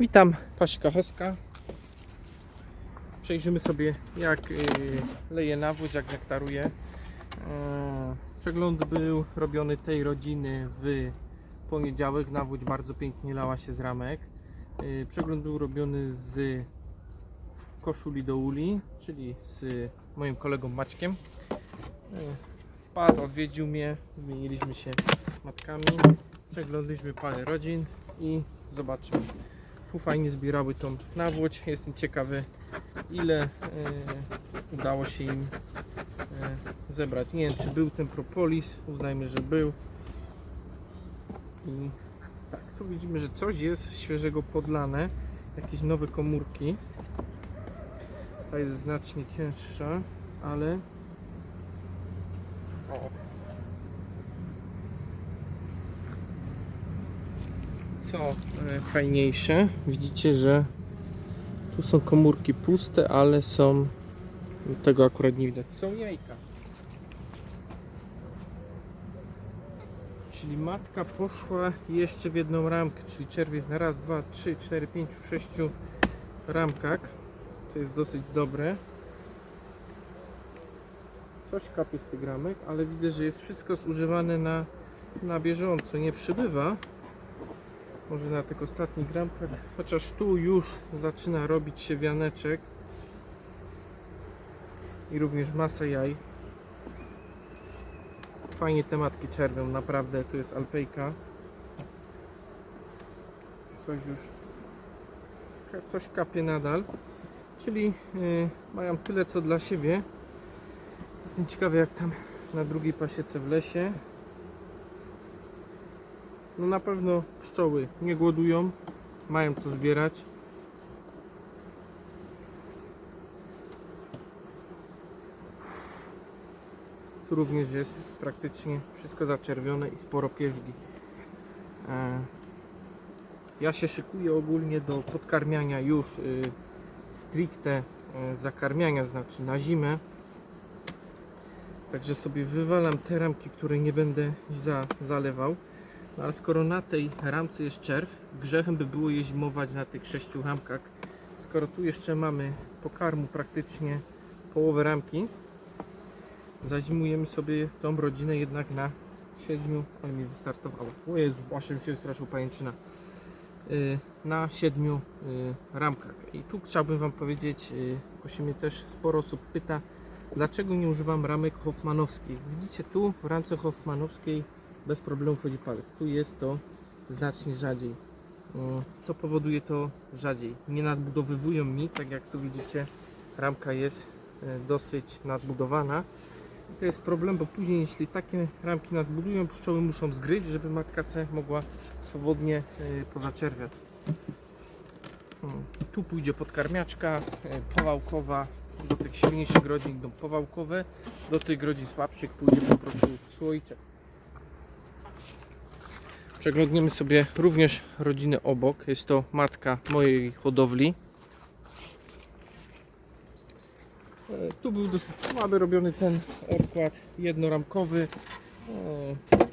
Witam, Paśka Hoska. Przejrzymy sobie jak y, leje nawóz, jak nektaruje. E, Przegląd był robiony tej rodziny w poniedziałek. Nawódź bardzo pięknie lała się z ramek. Y, Przegląd był robiony z koszuli do uli, czyli z moim kolegą Maćkiem. E, Wpadł, odwiedził mnie, wymieniliśmy się matkami, przeglądaliśmy parę rodzin i zobaczymy. Tu fajnie zbierały tą nawódź. Jestem ciekawy, ile e, udało się im e, zebrać. Nie wiem, czy był ten propolis. Uznajmy, że był. I tak, tu widzimy, że coś jest świeżego podlane. Jakieś nowe komórki. Ta jest znacznie cięższa, ale. O, co e, fajniejsze, widzicie, że tu są komórki puste, ale są tego akurat nie widać, są jajka. Czyli matka poszła jeszcze w jedną ramkę, czyli czerwiec na raz, dwa, trzy, cztery, pięciu, sześciu ramkach. To jest dosyć dobre. Coś kapie z tych ramek, ale widzę, że jest wszystko zużywane na, na bieżąco, nie przybywa może na tych ostatnich gramkach, chociaż tu już zaczyna robić się wianeczek i również masa jaj. Fajnie te matki czerwią, naprawdę, tu jest alpejka. Coś już, coś kapie nadal, czyli yy, mają tyle co dla siebie. Jestem ciekawy jak tam na drugiej pasiece w lesie. No na pewno pszczoły nie głodują, mają co zbierać. Tu również jest praktycznie wszystko zaczerwione i sporo pierzgi. E, Ja się szykuję ogólnie do podkarmiania już y, stricte y, zakarmiania, znaczy na zimę. Także sobie wywalam te ramki, które nie będę za, zalewał. No ale skoro na tej ramce jest czerw, grzechem by było je zimować na tych sześciu ramkach. Skoro tu jeszcze mamy pokarmu praktycznie połowę ramki, zazimujemy sobie tą rodzinę jednak na siedmiu, ale mi wystartowało. O Jezu, mi się straszył pajęczyna. Yy, na siedmiu yy, ramkach. I tu chciałbym Wam powiedzieć, yy, bo się mnie też sporo osób pyta, dlaczego nie używam ramek hoffmanowskich. Widzicie tu w ramce hoffmanowskiej bez problemu wchodzi palec. Tu jest to znacznie rzadziej. Mm, Co powoduje to rzadziej? Nie nadbudowywują mi, tak jak tu widzicie, ramka jest e, dosyć nadbudowana. I to jest problem, bo później jeśli takie ramki nadbudują, pszczoły muszą zgryźć, żeby matka se mogła swobodnie e, pozaczerwiać. Mm, Tu pójdzie podkarmiaczka e, powałkowa, do tych silniejszych rodzin idą powałkowe, do tych rodzin słabszych pójdzie po prostu słoiczek. Przeglądniemy sobie również rodzinę obok. Jest to matka mojej hodowli. E, Tu był dosyć słaby robiony ten odkład jednoramkowy.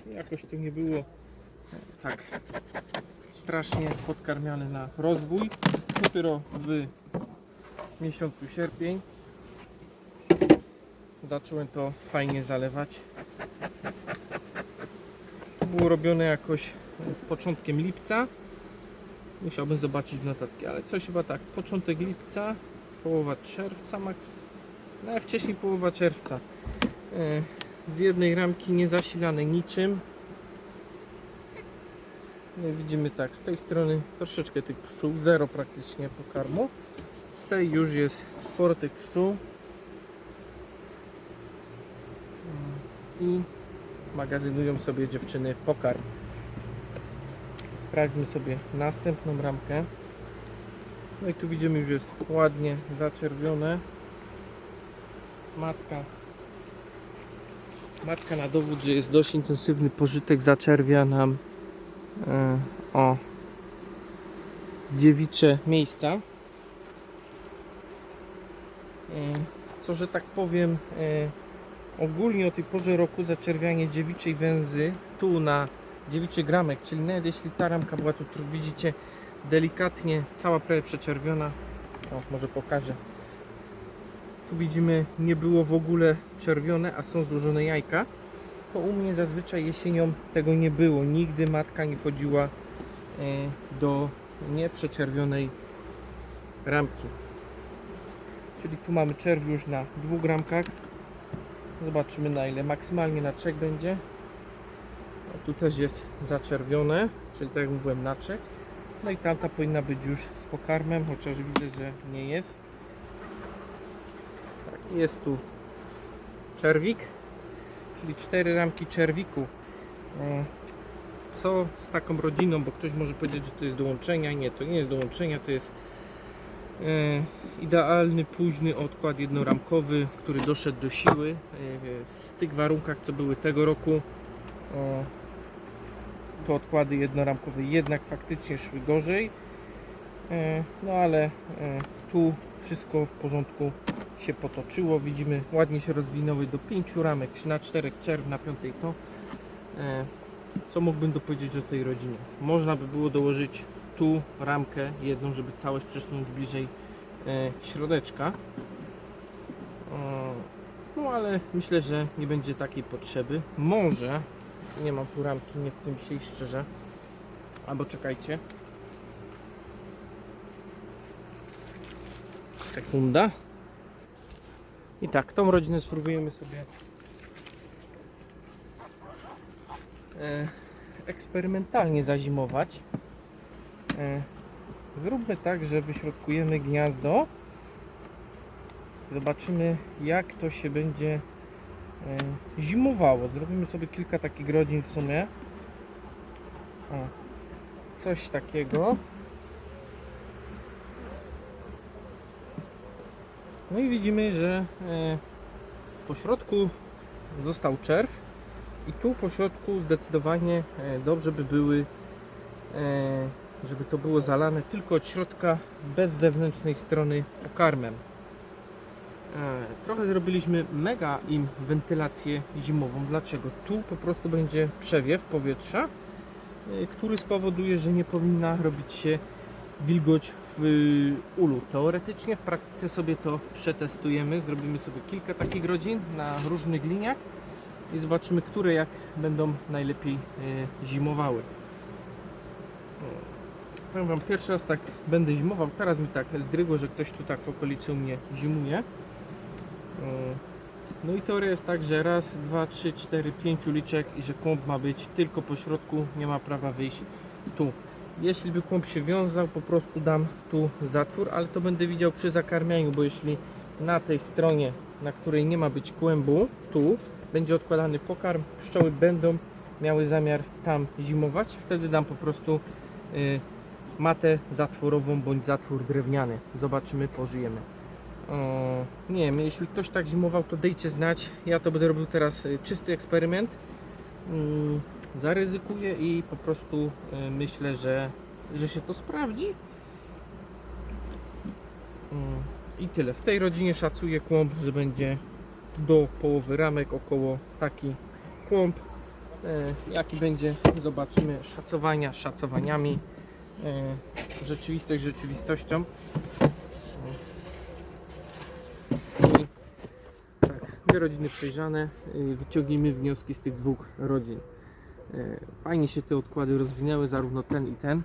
E, Jakoś to nie było e, tak strasznie podkarmiany na rozwój. Dopiero w miesiącu sierpień zacząłem to fajnie zalewać. Było robione jakoś z początkiem lipca. Musiałbym zobaczyć notatki, ale coś chyba tak. Początek lipca, połowa czerwca, maks. No, wcześniej połowa czerwca. E, Z jednej ramki niezasilanej niczym. No widzimy tak, z tej strony troszeczkę tych pszczół, zero praktycznie pokarmu. Z tej już jest sporo tych pszczół. I magazynują sobie dziewczyny pokarm. Sprawdźmy sobie następną ramkę. No i tu widzimy już jest ładnie zaczerwione. Matka. Matka na dowód, że jest dość intensywny pożytek zaczerwia nam e, o dziewicze miejsca. E, co, że tak powiem, e, ogólnie o tej porze roku zaczerwianie dziewiczej węzy tu na dziewiczy gramek, czyli nawet jeśli ta ramka była tu, tu widzicie delikatnie, cała prawie przeczerwiona. O, może pokażę. Tu widzimy, nie było w ogóle czerwione, a są złożone jajka. To u mnie zazwyczaj jesienią tego nie było. Nigdy matka nie wchodziła e, do nieprzeczerwionej ramki. Czyli tu mamy czerw już na dwóch gramkach. Zobaczymy na ile. Maksymalnie na trzech będzie. O, tu też jest zaczerwione, czyli tak jak mówiłem na trzech. No i tamta powinna być już z pokarmem, chociaż widzę, że nie jest. Tak, jest tu czerwik, czyli cztery ramki czerwiku. E, Co z taką rodziną, bo ktoś może powiedzieć, że to jest dołączenia. Nie, to nie jest dołączenia, to jest idealny późny odkład jednoramkowy, który doszedł do siły. E, z tych warunkach, co były tego roku, e, to odkłady jednoramkowe jednak faktycznie szły gorzej. E, No ale e, tu wszystko w porządku się potoczyło. Widzimy ładnie się rozwinęły do pięciu ramek na czterech czerw, na piątej to. E, Co mógłbym dopowiedzieć o tej rodzinie? Można by było dołożyć tu ramkę jedną, żeby całość przesunąć bliżej e, środeczka. No ale myślę, że nie będzie takiej potrzeby. Może nie mam tu ramki, nie chcę mi się iść szczerze. Albo czekajcie. Sekunda. I tak, tą rodzinę spróbujemy sobie e, eksperymentalnie zazimować. E, zróbmy tak, że wyśrodkujemy gniazdo. Zobaczymy jak to się będzie e, zimowało. Zrobimy sobie kilka takich rodzin w sumie. O, coś takiego. No i widzimy, że e, po środku został czerw i tu po środku zdecydowanie dobrze by były, żeby to było zalane tylko od środka, bez zewnętrznej strony pokarmem. E, Trochę zrobiliśmy mega im wentylację zimową. Dlaczego? Tu po prostu będzie przewiew powietrza, e, który spowoduje, że nie powinna robić się wilgoć w y, ulu. Teoretycznie, w praktyce sobie to przetestujemy. Zrobimy sobie kilka takich rodzin na różnych liniach i zobaczymy, które jak będą najlepiej e, zimowały. Powiem Wam, pierwszy raz tak będę zimował. Teraz mi tak zdrygło, że ktoś tu tak w okolicy u mnie zimuje. No i teoria jest tak, że raz, dwa, trzy, cztery, pięciu liczek i że kłąb ma być tylko po środku, nie ma prawa wyjść tu. Jeśli by kłąb się wiązał, po prostu dam tu zatwór, ale to będę widział przy zakarmianiu, bo jeśli na tej stronie, na której nie ma być kłębu, tu będzie odkładany pokarm, pszczoły będą miały zamiar tam zimować, wtedy dam po prostu y, matę zatworową bądź zatwór drewniany. Zobaczymy, pożyjemy. O, nie wiem, jeśli ktoś tak zimował, to dejcie znać. Ja to będę robił teraz y, czysty eksperyment. Mm, zaryzykuję i po prostu y, myślę, że, że się to sprawdzi. Mm, I tyle. W tej rodzinie szacuję kłąb, że będzie do połowy ramek około taki kłąb. E, Jaki będzie, zobaczymy. Szacowania szacowaniami. E, Rzeczywistość rzeczywistością. I tak, dwie rodziny przejrzane. y, Wyciągnijmy wnioski z tych dwóch rodzin. E, Fajnie się te odkłady rozwinęły, zarówno ten i ten.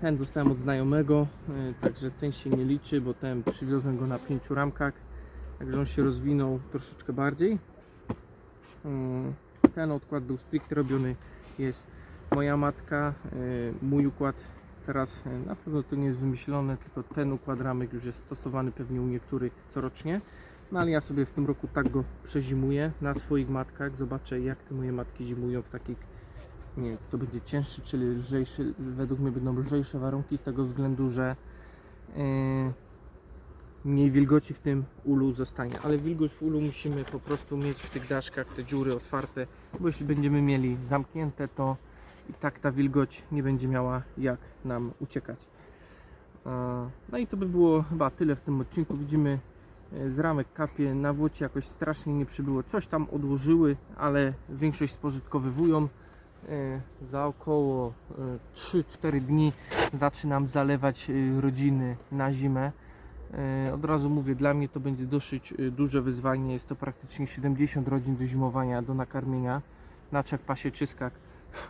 Ten dostałem od znajomego, e, także ten się nie liczy, bo ten przywiozłem go na pięciu ramkach. Także on się rozwinął troszeczkę bardziej. Mm, Ten odkład był stricte robiony jest moja matka, e, mój układ teraz e, na pewno to nie jest wymyślone, tylko ten układ ramek już jest stosowany pewnie u niektórych corocznie. No ale ja sobie w tym roku tak go przezimuję na swoich matkach. Zobaczę jak te moje matki zimują w takich, nie wiem, to będzie cięższy, czyli lżejszy. Według mnie będą lżejsze warunki z tego względu, że e, mniej wilgoci w tym ulu zostanie. Ale wilgoć w ulu musimy po prostu mieć w tych daszkach te dziury otwarte, bo jeśli będziemy mieli zamknięte, to i tak ta wilgoć nie będzie miała jak nam uciekać. E, No i to by było chyba tyle w tym odcinku. Widzimy e, z ramek kapie na włocie jakoś strasznie nie przybyło. Coś tam odłożyły, ale większość spożytkowywują. E, Za około e, 3-4 dni zaczynam zalewać e, rodziny na zimę. E, Od razu mówię, dla mnie to będzie dosyć e, duże wyzwanie. Jest to praktycznie 70 rodzin do zimowania, do nakarmienia na trzech pasieczyskach.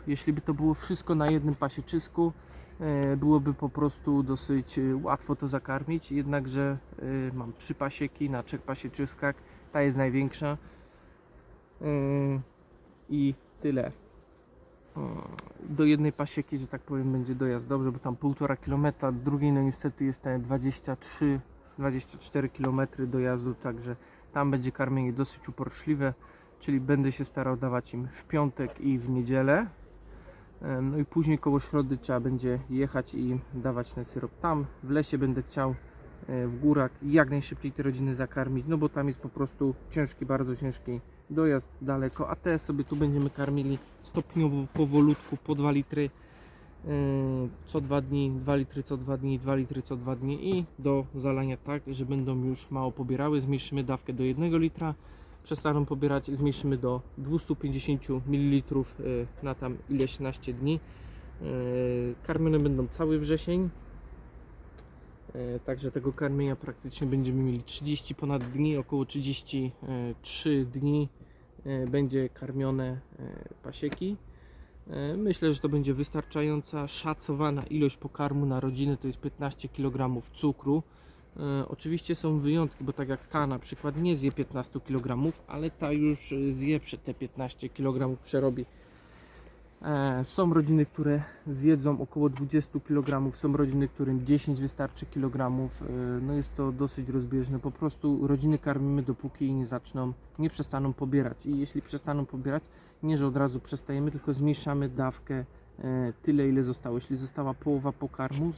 Jeśli by to było wszystko na jednym pasieczysku, e, byłoby po prostu dosyć e, łatwo to zakarmić. Jednakże e, mam trzy pasieki na trzech pasieczyskach. Ta jest największa. I tyle. Do jednej pasieki, że tak powiem, będzie dojazd dobrze, bo tam półtora kilometra, drugiej no niestety jest te 23 24 km dojazdu, także tam będzie karmienie dosyć uporczliwe, czyli będę się starał dawać im w piątek i w niedzielę. Em, No i później koło środy trzeba będzie jechać i dawać ten syrop. Tam w lesie będę chciał e, w górach jak najszybciej te rodziny zakarmić, no bo tam jest po prostu ciężki, bardzo ciężki dojazd daleko, a te sobie tu będziemy karmili stopniowo, powolutku, po 2 litry yy, co 2 dni, 2 litry co 2 dni, 2 litry co 2 dni i do zalania tak, że będą już mało pobierały, zmniejszymy dawkę do 1 litra, przestaną pobierać, zmniejszymy do 250 ml yy, na tam ileś naście dni. Yy, Karmione będą cały wrzesień, E, Także tego karmienia praktycznie będziemy mieli 30 ponad dni, około 33 dni będzie karmione pasieki. Myślę, że to będzie wystarczająca szacowana ilość pokarmu na rodzinę to jest 15 kg cukru. E, Oczywiście są wyjątki, bo tak jak ta na przykład nie zje 15 kg, ale ta już e, zje te 15 kg przerobi. E, Są rodziny, które zjedzą około 20 kg, są rodziny, którym 10 wystarczy. E, No jest to dosyć rozbieżne. Po prostu rodziny karmimy dopóki nie zaczną, nie przestaną pobierać. I jeśli przestaną pobierać, nie że od razu przestajemy, tylko zmniejszamy dawkę tyle, ile zostało. Jeśli została połowa pokarmu,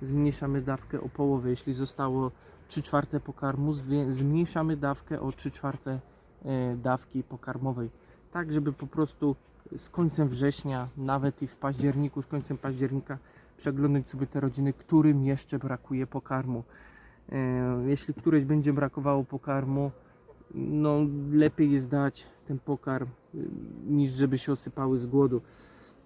zmniejszamy dawkę o połowę. Jeśli zostało 3 czwarte pokarmu, zmniejszamy dawkę o 3 czwarte e, dawki pokarmowej. Tak, żeby po prostu z końcem września, nawet i w październiku, z końcem października przeglądać sobie te rodziny, którym jeszcze brakuje pokarmu. E, Jeśli któreś będzie brakowało pokarmu, no lepiej jest dać ten pokarm, y, niż żeby się osypały z głodu.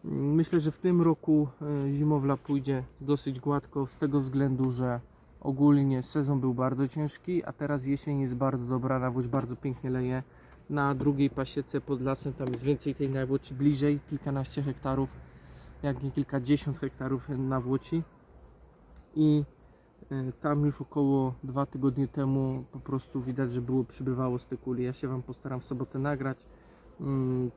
Myślę, że w tym roku e, zimowla pójdzie dosyć gładko z tego względu, że ogólnie sezon był bardzo ciężki, a teraz jesień jest bardzo dobra, nawódź bardzo pięknie leje. Na drugiej pasiece pod lasem tam jest więcej tej nawłoci, bliżej kilkanaście hektarów, jak nie kilkadziesiąt hektarów nawłoci. I e, tam już około dwa tygodnie temu po prostu widać, że było przybywało z tej kuli. Ja się Wam postaram w sobotę nagrać,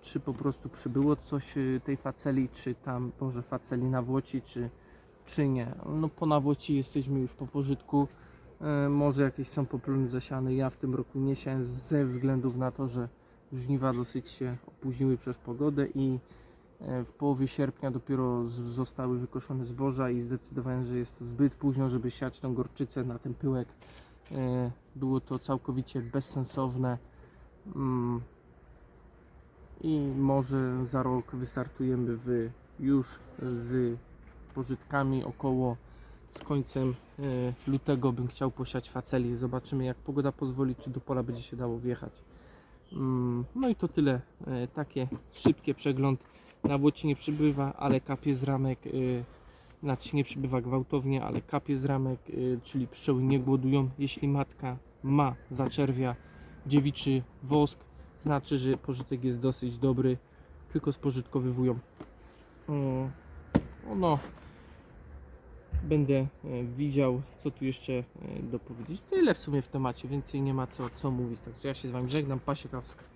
czy po prostu przybyło coś e, tej faceli, czy tam może faceli nawłoci, czy, czy nie. No po nawłoci jesteśmy już po pożytku. E, Może jakieś są poplony zasiane. Ja w tym roku nie siałem ze względów na to, że żniwa dosyć się opóźniły przez pogodę i e, w połowie sierpnia dopiero zostały wykoszone zboża i zdecydowałem, że jest to zbyt późno, żeby siać tą gorczycę na ten pyłek. E, Było to całkowicie bezsensowne. I może za rok wystartujemy w, już z pożytkami około z końcem e, lutego bym chciał posiać faceli. Zobaczymy jak pogoda pozwoli, czy do pola będzie się dało wjechać. Mm, No i to tyle. E, Takie szybkie przegląd. Na włoci nie przybywa, ale kapie z ramek. e, Znaczy nie przybywa gwałtownie, ale kapie z ramek, czyli pszczoły nie głodują. Jeśli matka ma zaczerwia dziewiczy wosk, znaczy, że pożytek jest dosyć dobry, tylko spożytkowywują. No, będę e, widział, co tu jeszcze e, dopowiedzieć. Tyle w sumie w temacie, więcej nie ma co, co mówić. Także ja się z Wami żegnam, Pasiekowska.